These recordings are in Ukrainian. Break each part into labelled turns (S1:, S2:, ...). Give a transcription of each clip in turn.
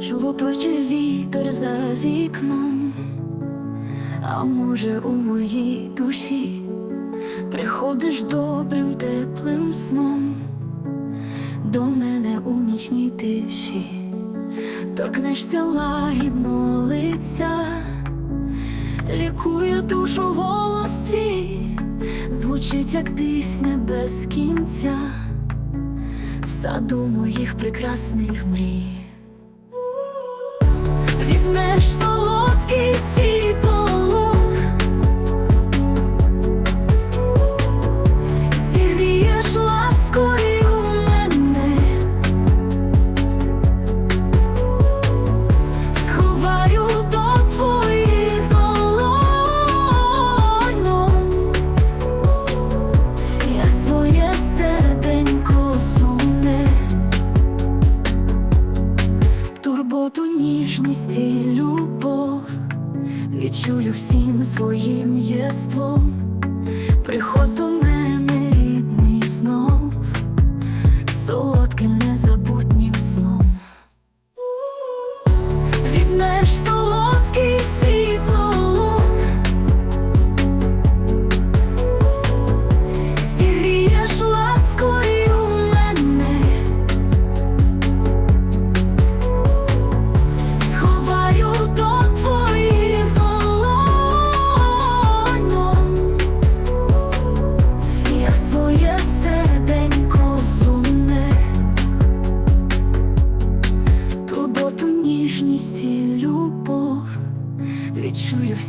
S1: Чого плаче вітер за вікном, а може у моїй душі приходиш добрим теплим сном до мене у нічній тиші, торкнешся лагідно лиця, лікує душу голос твій, звучить як пісня без кінця в саду моїх прекрасних мрій. Візьмеш турботу, ніжність і любов відчую всім своїм єством. Приходь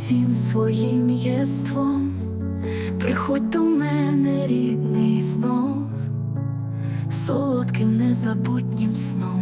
S1: всім своїм єством. Приходь до мене, рідний знов, солодким незабутнім сном.